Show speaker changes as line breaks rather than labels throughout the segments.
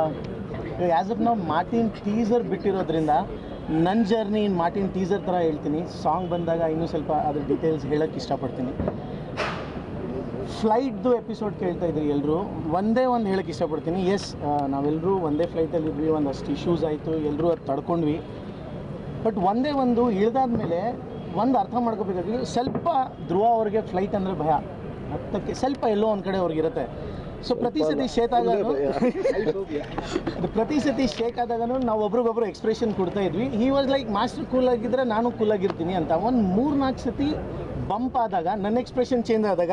As of ನಾವು Martin teaser ಬಿಟ್ಟಿರೋದ್ರಿಂದ ನನ್ನ ಜರ್ನಿ ಇನ್ ಮಾರ್ಟಿನ್ ಟೀಸರ್ ಥರ ಹೇಳ್ತೀನಿ. ಸಾಂಗ್ ಬಂದಾಗ ಇನ್ನೂ ಸ್ವಲ್ಪ ಅದ್ರ ಡೀಟೇಲ್ಸ್ ಹೇಳೋಕ್ಕೆ ಇಷ್ಟಪಡ್ತೀನಿ. ಫ್ಲೈಟ್ದು ಎಪಿಸೋಡ್ ಕೇಳ್ತಾ ಇದ್ರಿ ಎಲ್ಲರೂ ಒಂದೇ ಒಂದು ಹೇಳಕ್ಕೆ ಇಷ್ಟಪಡ್ತೀನಿ. ಎಸ್ ನಾವೆಲ್ಲರೂ ಒಂದೇ ಫ್ಲೈಟಲ್ಲಿ ಇದ್ವಿ, ಒಂದಷ್ಟು ಇಶ್ಯೂಸ್ ಆಯಿತು ಎಲ್ಲರೂ ಅದು ತಡ್ಕೊಂಡ್ವಿ. ಬಟ್ ಒಂದೇ ಒಂದು ಇಳಿದಾದ್ಮೇಲೆ ಒಂದು ಅರ್ಥ ಮಾಡ್ಕೋಬೇಕಾಗಿ ಸ್ವಲ್ಪ ಧ್ರುವ ಅವ್ರಿಗೆ ಫ್ಲೈಟ್ ಅಂದರೆ ಭಯ. ಹತ್ತಕ್ಕೆ ಸ್ವಲ್ಪ ಎಲ್ಲೋ ಒಂದು ಕಡೆ ಅವ್ರಿಗೆ ಇರುತ್ತೆ. ಸೊ ಪ್ರತಿ ಸತಿ ಶೇಕ್ ಆದಾಗನು ಪ್ರತಿ ಸತಿ ಶೇಕ್ ಆದಾಗನು ನಾವು ಒಬ್ರಿಗೊಬ್ರು ಎಕ್ಸ್ಪ್ರೆಷನ್ ಕೊಡ್ತಾ ಇದ್ವಿ. He was like master cool ಆಗಿದ್ರೆ ನಾನು ಕೂಲ್ ಆಗಿರ್ತೀನಿ ಅಂತ. ಒಂದು ಮೂರು ನಾಲ್ಕು ಸತಿ ಬಂಪ್ ಆದಾಗ ನನ್ನ ಎಕ್ಸ್ಪ್ರೆಷನ್ ಚೇಂಜ್ ಆದಾಗ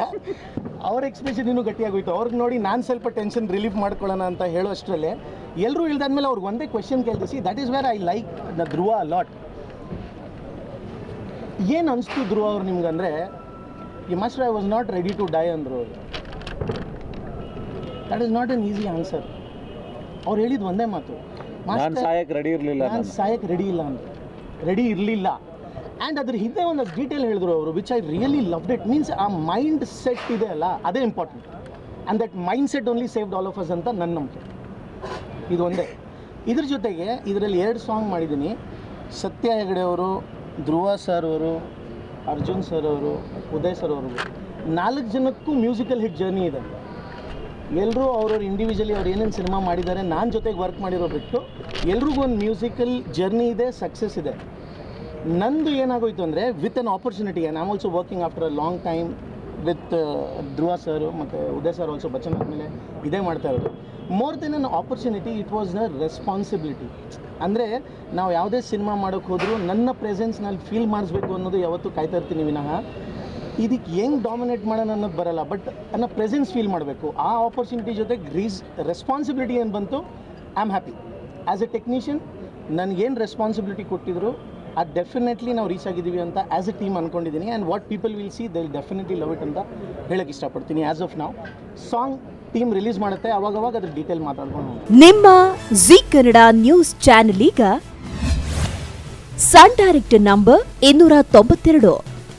ಅವ್ರ ಎಕ್ಸ್ಪ್ರೆಷನ್ ಇನ್ನೂ ಗಟ್ಟಿಯಾಗೋಯ್ತು. ಅವ್ರಿಗೆ ನೋಡಿ ನಾನು ಸ್ವಲ್ಪ ಟೆನ್ಷನ್ ರಿಲೀಫ್ ಮಾಡ್ಕೊಳ್ಳೋಣ ಅಂತ ಹೇಳೋ ಅಷ್ಟರಲ್ಲೇ ಎಲ್ಲರೂ ಇಳ್ದಾದ್ಮೇಲೆ ಅವ್ರಿಗೆ ಒಂದೇ question ಕೇಳ್ತಿಸಿ that is where I like the Dhruva lot ಏನು ಅನಿಸ್ತು ಧ್ರುವ ಅವ್ರು ನಿಮ್ಗೆ ಅಂದರೆ ಈ master I was not ready to die ಅಂದರು ಅವರು that is not an easy answer ಅವ್ರು ಹೇಳಿದ ಒಂದೇ ಮಾತು.
ನಾನು ಸಾಯಕ್ಕೆ ರೆಡಿ ಇರಲಿಲ್ಲ
ನಾನು ಸಾಯಕ್ಕೆ ರೆಡಿ ಇಲ್ಲ ಅಂತ. ರೆಡಿ ಇರಲಿಲ್ಲ. ಆ್ಯಂಡ್ ಅದ್ರ ಹಿಂದೆ ಒಂದು ಡೀಟೇಲ್ ಹೇಳಿದ್ರು ಅವರು which I really love it means ಆ ಮೈಂಡ್ ಸೆಟ್ ಇದೆ ಅಲ್ಲ ಅದೇ important and that mind set only saved all of us ಅಂತ ನನ್ನ ನಂಬಿಕೆ. ಇದು ಒಂದೇ ಇದ್ರ ಜೊತೆಗೆ ಇದರಲ್ಲಿ ಎರಡು ಸಾಂಗ್ ಮಾಡಿದ್ದೀನಿ ಸತ್ಯ ಹೆಗಡೆ ಅವರು ಧ್ರುವ ಸರ್ ಅವರು ಅರ್ಜುನ್ ಸರ್ ಅವರು ಉದಯ್ ಸರ್ ಅವರು. ನಾಲ್ಕು ಜನಕ್ಕೂ ಮ್ಯೂಸಿಕಲ್ ಹಿಟ್ ಜರ್ನಿ ಇದೆ. ಎಲ್ಲರೂ ಅವ್ರವ್ರು ಇಂಡಿವಿಜುವಲಿ ಅವ್ರು ಏನೇನು ಸಿನಿಮಾ ಮಾಡಿದ್ದಾರೆ, ನಾನು ಜೊತೆಗೆ ವರ್ಕ್ ಮಾಡಿರೋ ಬಿಟ್ಟು ಎಲ್ರಿಗೂ ಒಂದು ಮ್ಯೂಸಿಕಲ್ ಜರ್ನಿ ಇದೆ ಸಕ್ಸಸ್ ಇದೆ. ನಂದು ಏನಾಗೋಯ್ತು ಅಂದರೆ with an opportunity I am also working after a long time with Dhruva sir ಮತ್ತು ಉದಯ್ ಸರ್ ಆಲ್ಸೋ ಬಚ್ಚನ್ ಆದಮೇಲೆ ಇದೇ ಮಾಡ್ತಾ ಇರೋದು. More then an opportunity it was a responsibility ಅಂದರೆ, ನಾವು ಯಾವುದೇ ಸಿನಿಮಾ ಮಾಡೋಕ್ಕೆ ಹೋದರೂ ನನ್ನ ಪ್ರೆಸೆನ್ಸ್ನಲ್ಲಿ ಫೀಲ್ ಮಾಡಿಸ್ಬೇಕು ಅನ್ನೋದು ಯಾವತ್ತೂ ಕಾಯ್ತಾ ಇರ್ತೀನಿ ವಿನಃ. ಇದಕ್ಕೆ ಹೆಂಗೆ ಡಾಮಿನೇಟ್ ಮಾಡೋಣ ಅನ್ನೋದು ಬರಲ್ಲ ಬಟ್ ನನ್ನ ಪ್ರೆಸೆನ್ಸ್ ಫೀಲ್ ಮಾಡಬೇಕು. ಆ ಆಪರ್ಚುನಿಟಿ ಜೊತೆಗೆ ರೀಸ್ ರೆಸ್ಪಾನ್ಸಿಬಿಲಿಟಿ ಏನು ಬಂತು I am happy as a technician ನನಗೇನು ರೆಸ್ಪಾನ್ಸಿಬಿಲಿಟಿ ಕೊಟ್ಟಿದ್ರು, ಅದು ಡೆಫಿನೆಟ್ಲಿ ನಾವು ರೀಚ್ ಆಗಿದ್ದೀವಿ ಅಂತ ಆ್ಯಸ್ ಎ ಟೀಮ್ ಅಂದ್ಕೊಂಡಿದ್ದೀನಿ and what people will see they will definitely love it ಅಂತ ಹೇಳಕ್ಕೆ ಇಷ್ಟಪಡ್ತೀನಿ ಆ್ಯಸ್ ಆಫ್ ನಾವು ಸಾಂಗ್ ಟೀಮ್ ರಿಲೀಸ್ ಮಾಡುತ್ತೆ, ಅವಾಗವಾಗ ಅದ್ರ ಡೀಟೇಲ್ ಮಾತಾಡ್ಕೊಂಡು
ನಿಮ್ಮ ಜಿ ಕನ್ನಡ ನ್ಯೂಸ್ ಚಾನೆಲ್ ಈಗ ಸನ್ ಡೈರೆಕ್ಟ್ ನಂಬರ್ ಇನ್ನೂರ ತೊಂಬತ್ತೆರಡು.